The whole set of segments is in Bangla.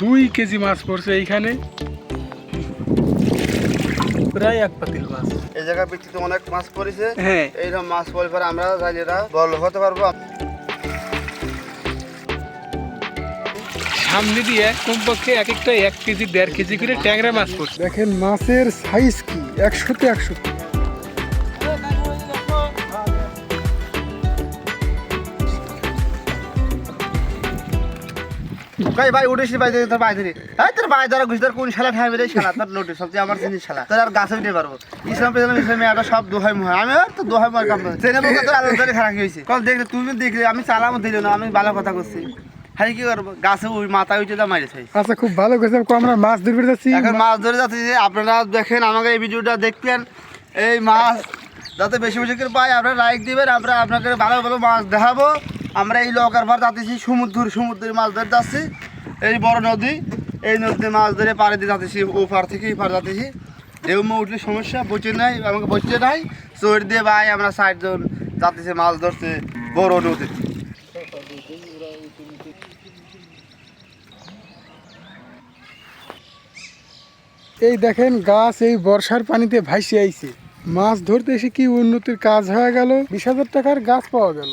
দুই কেজি মাছ পড়ছে এইখানে। প্রায় এক পাতিল মাছ। এই জায়গায় বৃষ্টিতে অনেক মাছ পড়েছে। হ্যাঁ। এইরকম মাছ পড়ে পরে আমরা জানিরা বড় হতে পারব। সামনে দিয়ে কমপক্ষে এক একটা এক কেজি দেড় কেজি করে ট্যাংরা মাছ পড়ছে। দেখেন মাছের সাইজ কি? একশোতে একশো ভাই ভাই তোর ভাই ধরি। হ্যাঁ তোর ভাই ধরা ঘুষ ধর কোন শালা ঠাই বেরে শালা? তোর নোটিস সবচেয়ে আমার জিনিস শালা। তোর আর গাছে উঠে পারব। ইসলাম পেলাম ইসলামে একটা সব দোহাই আমি আর তো দোহাই কাম ট্রেনে বলতে তোর আলো ধরে খারাপ হয়েছে কল দেখলে তুমি দেখলে আমি চালামও দিল না আমি ভালো কথা করছি হ্যাঁ কি করব? গাছে উই মাথায় উঠে দা মারি আচ্ছা খুব ভালো করেছে আমরা মাছ ধরতে যাচ্ছি। এখন মাছ ধরে যাচ্ছে আপনারা দেখেন আমাকে এই ভিডিওটা দেখবেন এই মাছ যাতে বেশি বেশি করে পাই আপনারা লাইক দিবেন আমরা আপনাকে ভালো ভালো মাছ দেখাবো। আমরা এই লকার ভার যাতেছি সমুদ্র সমুদ্রের মাছ ধরে যাচ্ছি এই বড় নদী, এই নদীতে মাছ ধরে পাড়ে দিয়ে যাতেছি ও পার থেকে এই পার ঢেউ মে উঠলে সমস্যা বসে নাই, আমাকে বসতে নাই। চোর দিয়ে ভাই, আমরা ষাট জন যাচ্ছি মাছ ধরতে, বড় নদীতে। এই দেখেন, গাছ এই বর্ষার পানিতে ভাসি আইছে। মাছ ধরতে এসে কি উন্নতির কাজ হয়ে গেল? বিশ হাজার টাকার গাছ পাওয়া গেল।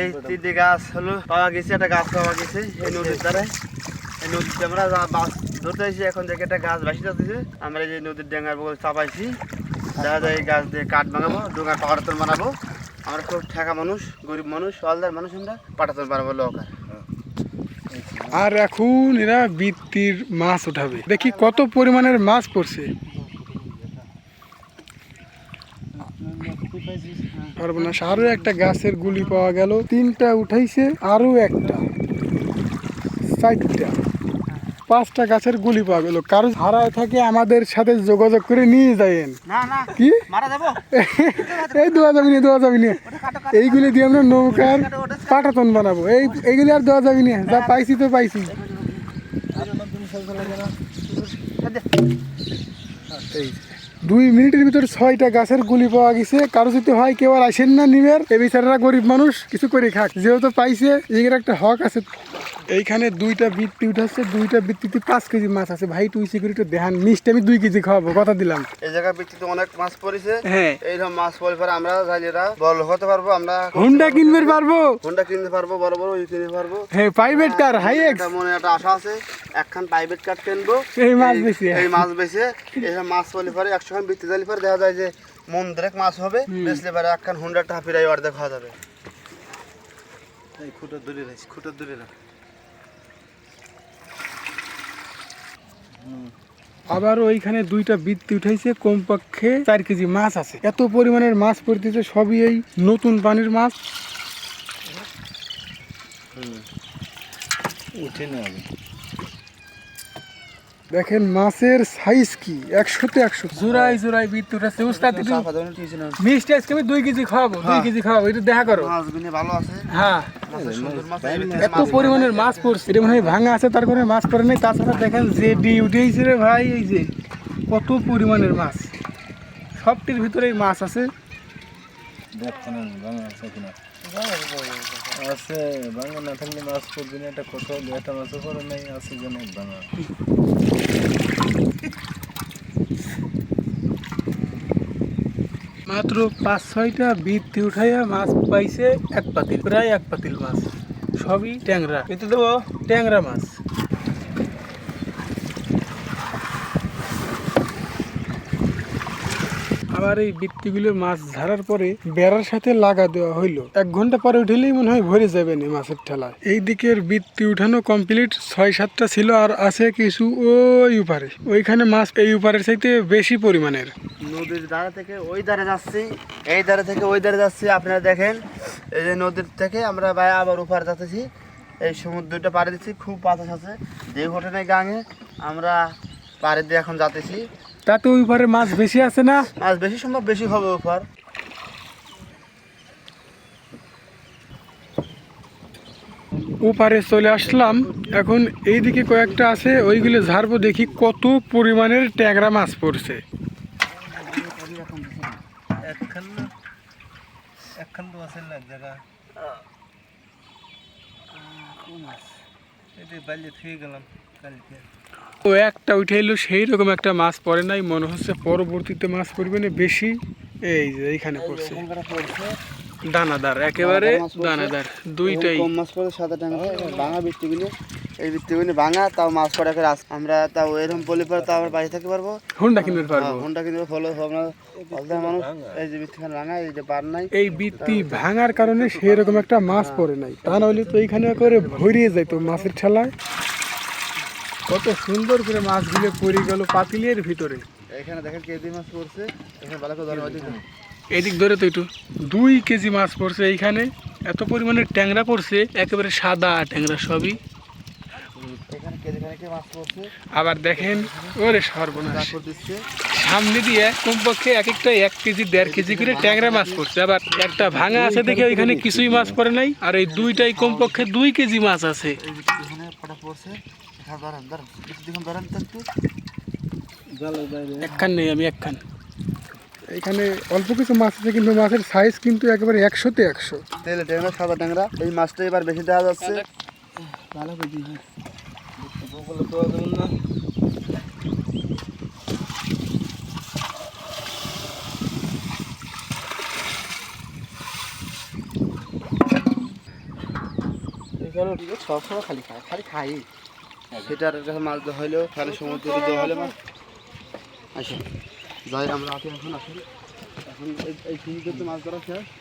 এই তিনটে গাছ হলো, পাওয়া গেছে, একটা গাছ পাওয়া গেছে এই নদীর দ্বারা এই নদীতে আমরা মাছ ধরতে এখন দেখে একটা গাছ ভাসি যাচ্ছে। আমরা যে নদীর ডেঙ্গার বগল চাপাইছি। দেখা যায় এই গাছ দিয়ে কাঠ বানাবো ডোঙার পাটাতন বানাবো। আমরা খুব ঠেকা মানুষ, গরিব মানুষ অলদার মানুষ আমরা পাটাতন বানাবো লকার আর এখন এরা বৃত্তির মাছ উঠাবে। দেখি কত পরিমাণের মাছ পড়ছে। সর্বনাশ আরও একটা গাছের গুলি পাওয়া গেল। তিনটা উঠাইছে আরও একটা। চারটা। পাঁচটা গাছের গুলি পাওয়া গেল। কারও হারায় থাকে আমাদের সাথে যোগাযোগ করে নিয়ে যায়েন। না না। কি? এই দেওয়া যাবি না দেওয়া যাবে না। এইগুলি দিয়ে আমরা নৌকার পাটাতন বানাবো। এই এইগুলি আর দেওয়া যাবি না। যা পাইছি তো পাইছি। এই। দুই মিনিটের ভিতর ছয়টা গাছের গুলি পাওয়া গেছে। কারও যদি হয় কেউ আর আসেন না নিমের। এ বিচাররা গরিব মানুষ কিছু করে খাক। যেহেতু পাইছে এর একটা হক আছে। এইখানে দুইটা বৃত্তি উঠাচ্ছে দুইটা বৃত্তিতে পাঁচ কেজি মাছ আছে। ভাই তুই সিকিউরিটি দেখান। মিষ্টি আমি দুই কেজি খাওয়াবো কথা দিলাম। এই জায়গায় বৃত্তিতে অনেক মাছ পড়েছে। হ্যাঁ। এই এইরকম মাছ পড়ে পরে আমরা জানিরা বড় হতে পারব আমরা হুন্ডা কিনবে পারব। হোন্ডা কিনতে পারব বড় বড় ওই কিনতে পারব। হ্যাঁ প্রাইভেট কার হাই এক্স মনে একটা আশা আছে। একখান প্রাইভেট কার কিনবো। এই মাছ বেশি। এই মাছ বেছে এইসব মাছ পলি পরে একশো খান বৃত্তি দিলে পরে দেখা যায় যে মন দেরেক মাছ হবে বেচলে পরে একখান হুন্ডার টাকা ফিরাই অর্ধেক খাওয়া যাবে। এই খুঁটো দূরে রাখ খুঁটো দূরে রাখ। আবার ওইখানে দুইটা বৃত্তি উঠাইছে কমপক্ষে চার কেজি মাছ আছে। এত পরিমাণের মাছ পড়তেছে সবই এই নতুন পানির মাছ। উঠে না দেখেন মাছের সাইজ কি? একশোতে একশো। জোড়াই জোড়াই বিদ্যুৎ উঠাচ্ছে উস্তাদ মিষ্টি আজকে আমি দুই কেজি খাওয়াবো দুই হ্যাঁ। কেজি খাওয়াবো এটা দেখা করো। মাছ ভালো আছে। হ্যাঁ। এত পরিমাণের মাছ পড়ছে। এটা মনে হয় ভাঙা আছে তার কোনো মাছ পড়ে নেই। তাছাড়া দেখেন যে ডি উঠেছে রে ভাই এই যে। কত পরিমাণের মাছ। সবটির ভিতরে মাছ আছে। আছে বাংলা না থাকলে মাছ পড়বে না। একটা কোথাও দু একটা মাছও পড়ে নাই আছে যেন বাংলা মাত্র পাঁচ, ছয়টা বৃত্তি উঠাইয়া মাছ পাইছে এক পাতিল, প্রায় এক পাতিল মাছ। সবই ট্যাংরা। এতে দেবো ট্যাংরা মাছ। আবার এই বৃত্তিগুলো মাছ ধরার পরে বেড়ার সাথে লাগা দেওয়া হইল। এক ঘণ্টা পরে উঠলেই মনে হয় ভরে যাবে না মাছের ঠেলায়। এই দিকের বৃত্তি উঠানো কমপ্লিট ছয় সাতটা ছিল আর আছে কিছু ওই উপারে। ওইখানে মাছ এই উপারের চাইতে বেশি পরিমাণের। নদীর ধারে থেকে ওই ধারে যাচ্ছি, এই ধারে থেকে ওই ধারে যাচ্ছি। আপনারা দেখেন, এই যে নদীর থেকে আমরা ভাই আবার উপার যাচ্ছি। এই সমুদ্রটা পাড়ে দিচ্ছি, খুব বাতাস আছে। যে ঘটনায় গাঙে আমরা পাড়ে দিয়ে এখন যাতেছি তাতে ওই উপারে মাছ বেশি আছে না? মাছ বেশি সম্ভব বেশি হবে উপার ওপারে চলে আসলাম। এখন এইদিকে কয়েকটা আছে ওইগুলো ঝাড়বো দেখি কত পরিমাণের ট্যাংরা মাছ পড়ছে। গেলাম কালকে। ও একটা উঠাইলো সেই রকম একটা মাছ পড়ে নাই মনে হচ্ছে পরবর্তীতে মাছ পড়বে না বেশি এই যে এইখানে পড়ছে। দানাদার একেবারে দানাদার দুইটাই। কম মাছ পড়ে সাদা ট্যাংরা ভাঙা বৃষ্টিগুলি এই বৃষ্টিগুলি ভাঙা তাও মাছ পড়ে করে আস- আমরা তাও এরকম পলি পরে তাও আমরা বাড়ি থাকতে পারব। হুন্ডা কিনতে পারব। ফোনটা কিন্তু ফলো আমরা মানুষ এই যে বৃষ্টিখানে ভাঙা এই যে পার নাই। এই বৃত্তি ভাঙার কারণে সেই রকম একটা মাছ পড়ে নাই। তা নাহলে তো এইখানে করে ভরিয়ে যাইতো মাছের ঠেলায়। কত সুন্দর করে মাছগুলো পড়ে গেল পাতিলের ভিতরে। এখানে দেখেন কেজি মাছ পড়ছে? এখানে ভালো করে ধরে এদিক ধরে তো একটু দুই কেজি মাছ পড়ছে এইখানে। এত পরিমাণে ট্যাংরা পড়ছে একেবারে সাদা ট্যাংরা সবই। আবার দেখেন ওরে সর্বনাশ। সামনে দিয়ে কমপক্ষে এক একটা এক কেজি দেড় কেজি করে ট্যাংরা মাছ পড়ছে। আবার একটা ভাঙা আছে দেখে ওইখানে কিছুই মাছ পড়ে নাই। আর এই দুইটাই কমপক্ষে দুই কেজি মাছ আছে। ধরেন ধরেন দেখুন ধরেন তো একটু। একখান নেই আমি একখান। এখানে অল্প কিছু মাছ আছে কিন্তু মাছের সাইজ কিন্তু একেবারে একশোতে একশো। তেলে ট্যাংরা সাদা ট্যাংরা এই মাছটা এবার বেশি দেখা যাচ্ছে। ভালো যাবে না এখানে সবসময় খালি খায় খালি খাই। সেটার মাছ হইলেও তাহলে সমুদ্র হলে মাছ আসে যাই, আমরা আছি এখন, আসুন। এখন এই- সমুদ্রে মাছ ধরা শেষ।